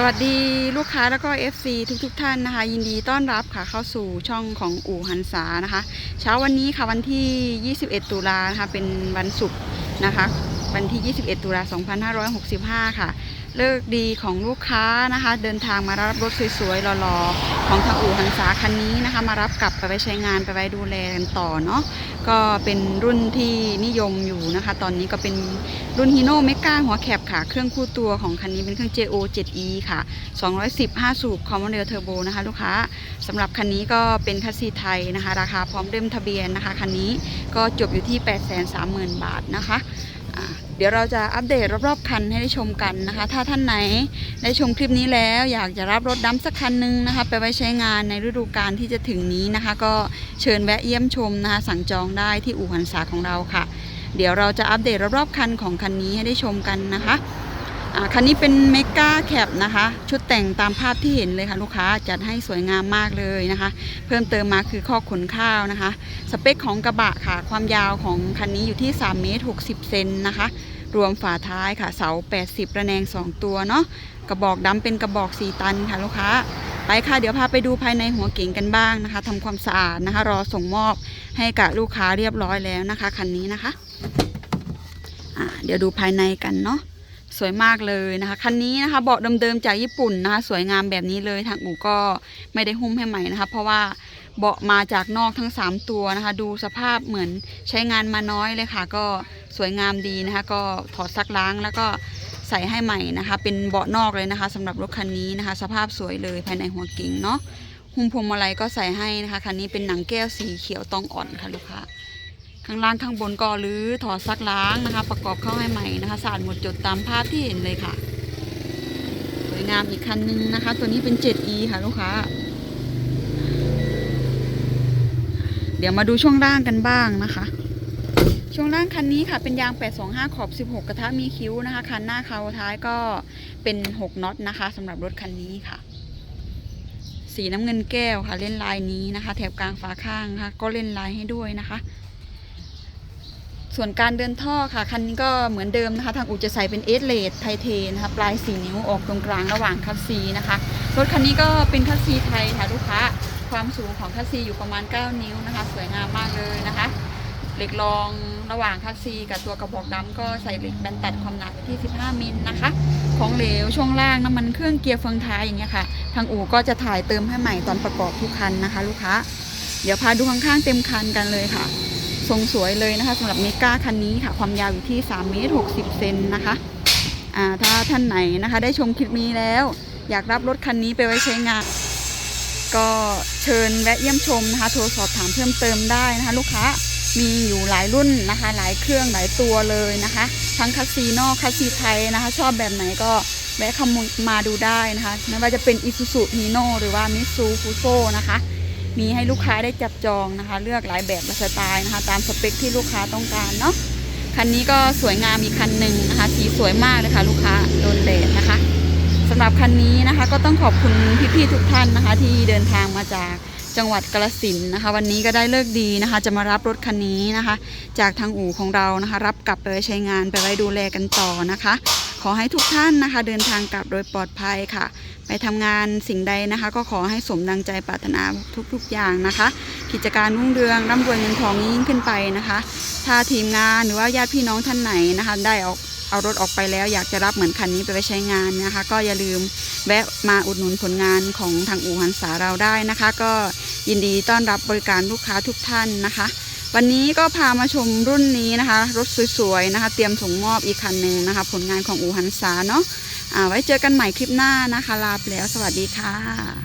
สวัสดีลูกค้าแล้วก็ FC ทุกๆทท่านนะคะ ยินดีต้อนรับค่ะเข้าสู่ช่องของอู่หันษานะคะ เช้าวันนี้ค่ะวันที่ 21 ตุลานะคะเป็นวันศุกร์นะคะ วันที่ 21 ตุลา 2565 ค่ะ เลิกดีของลูกค้านะคะ เดินทางมารับรถสวยๆหล่อๆของทางอู่หันษาคันนี้นะคะ มารับกลับไปไว้ใช้งานไปไว้ดูแลกันต่อเนาะก็เป็นรุ่นที่นิยมอยู่นะคะ ตอนนี้ก็เป็นรุ่นฮีโน่เมก้าหัวแคบค่ะ เครื่องคู่ตัวของคันนี้เป็นเครื่อง JO 7E ค่ะ 210 5 สูบคอมมอนเดลเทอร์โบนะคะ ลูกค้าสำหรับคันนี้ก็เป็นคัสซีไทยนะคะ ราคาพร้อมเดิมทะเบียนนะคะ คันนี้ก็จบอยู่ที่ 830,000 บาทนะคะ เดี๋ยวเราจะอัปเดตรอบๆคันให้ได้ชมกันนะคะ ถ้าท่านไหนได้ชมคลิปนี้แล้วอยากจะรับรถดัมสักคันหนึงนะคะ ไปไว้ใช้งานในฤดูกาลที่จะถึงนี้นะคะ ก็เชิญแวะเยี่ยมชมนะคะ สั่งจองได้ที่อู่หันษาของเราค่ะ เดี๋ยวเราจะอัปเดตรอบๆคันของคันนี้ให้ได้ชมกันนะคะ คันนี้เป็นเมกาแคปนะคะ ชุดแต่งตามภาพที่เห็นเลยค่ะลูกค้าจัดให้สวยงามมากเลยนะคะ เพิ่มเติมมาคือข้อขนข้าวนะคะ สเปคของกระบะค่ะ ความยาวของคันนี้อยู่ที่3เมตร60เซนนะคะ รวมฝาท้ายค่ะเสา 80 ระแนง 2 ตัวเนาะกระบอกดำเป็นกระบอก 4 ตันค่ะลูกค้าไปค่ะ เดี๋ยวพาไปดูภายในหัวเก๋งกันบ้างนะคะทำความสะอาดนะคะ รอส่งมอบให้กับลูกค้าเรียบร้อยแล้วนะคะคันนี้นะคะอ่าเดี๋ยวดูภายในกันเนาะ สวยมากเลยนะคะ คันนี้นะคะเบาะเดิมๆจากญี่ปุ่นนะคะ สวยงามแบบนี้เลยทางอู่ก็ไม่ได้หุ้มให้ใหม่นะคะ เพราะว่าเบาะมาจากนอกทั้ง 3 ตัวนะคะ ดูสภาพเหมือนใช้งานมาน้อยเลยค่ะ ก็สวยงามดีนะคะ ก็ถอดซักล้างแล้วก็ใส่ให้ใหม่นะคะ เป็นเบาะนอกเลยนะคะสำหรับรถคันนี้นะคะ สภาพสวยเลยภายในหัวเก๋งเนาะหุ้มพวงมาลัยก็ใส่ให้นะคะคันนี้เป็นหนังแก้วสีเขียวตองอ่อนค่ะลูกค้า ข้างล่างข้างบนก็รื้อถอดซักล้างนะคะ ประกอบเข้าให้ใหม่นะคะสะอาดหมดจดตามภาพที่เห็นเลยค่ะสวยงามอีกคันนึงนะคะ ตัวนี้เป็น 7e ค่ะลูกค้า เดี๋ยวมาดูช่วงล่างกันบ้างนะคะ ช่วงล่างคันนี้ค่ะเป็นยาง 825 ขอบ 16 กระทะมีคิ้วนะคะคันหน้าเขาท้ายก็เป็น 6น็อตนะคะสำหรับรถคันนี้ค่ะสีน้ำเงินแก้วค่ะเล่นลายนี้นะคะ แถบกลางฝาข้างนะคะก็เล่นลายให้ด้วยนะคะ ส่วนการเดินท่อค่ะ คันนี้ก็เหมือนเดิมนะคะ ทางอู่จะใส่เป็นเอสเลดไทเทนนะคะ ปลาย4นิ้วออกตรงกลางระหว่างคัสซีนะคะ รถคันนี้ก็เป็นคัสซีไทยค่ะลูกค้า ความสูงของคัสซีอยู่ประมาณ 9 นิ้วนะคะ สวยงามมากเลยนะคะ เหล็กรองระหว่างคัสซีกับตัวกระบอกดำก็ใส่เหล็กแบนตัดความหนาไปที่ 15 มิลนะคะ ของเหลวช่วงล่างน้ำมันเครื่องเกียร์เฟืองท้ายอย่างเงี้ยค่ะ ทางอู่ก็จะถ่ายเติมให้ใหม่ตอนประกอบทุกคันนะคะ ลูกค้า เดี๋ยวพาดูข้างๆเต็มคันกันเลยค่ะ ทรงสวยเลยนะคะสำหรับเมกาคันนี้ค่ะ ความยาวอยู่ที่3เมตร60เซนนะคะอ่าถ้าท่านไหนนะคะ ได้ชมคลิปนี้แล้ว อยากรับรถคันนี้ไปไว้ใช้งาน ก็เชิญแวะเยี่ยมชมนะคะโทรสอบถามเพิ่มเติมได้นะคะ ลูกค้ามีอยู่หลายรุ่นนะคะ หลายเครื่องหลายตัวเลยนะคะ ทั้งคัสซีนอกคัสซีไทยนะคะ ชอบแบบไหนก็แวะเข้ามาดูได้นะคะไม่ว่าจะเป็น i s u z u h i n o หรือว่า Mitsu Fuso นะคะ มีให้ลูกค้าได้จับจองนะคะ เลือกหลายแบบและสไตล์นะคะ ตามสเปคที่ลูกค้าต้องการเนาะคันนี้ก็สวยงามอีกคันหนึ่งนะคะ สีสวยมากเลยค่ะ ลูกค้าโดนแดดนะคะสำหรับคันนี้นะคะ ก็ต้องขอบคุณพี่ๆทุกท่านนะคะ ที่เดินทางมาจากจังหวัดกาฬสินนะคะ วันนี้ก็ได้เลิกดีนะคะ จะมารับรถคันนี้นะคะ จากทางอู่ของเรานะคะ รับกลับไปใช้งานไปไว้ดูแลกันต่อนะคะ ขอให้ทุกท่านนะคะ เดินทางกลับโดยปลอดภัยค่ะ ไปทำงานสิ่งใดนะคะ ก็ขอให้สมดังใจปรารถนาทุกๆอย่างนะคะ กิจการรุ่งเรืองร่ำรวยเงินทองยิ่งขึ้นไปนะคะ ถ้าทีมงานหรือว่าญาติพี่น้องท่านไหนนะคะ ได้ออกเอารถออกไปแล้วอยากจะรับเหมือนคันนี้ไปไว้ใช้งานนะคะ ก็อย่าลืมแวะมาอุดหนุนผลงานของทางอู่หันษาเราได้นะคะ ก็ยินดีต้อนรับบริการลูกค้าทุกท่านนะคะ วันนี้ก็พามาชมรุ่นนี้นะคะ รถสวยๆนะคะ เตรียมส่งมอบอีกคันหนึ่งนะคะ ผลงานของอู่หันซาเนาะอ่าไว้เจอกันใหม่คลิปหน้านะคะ ลาไปแล้ว สวัสดีค่ะ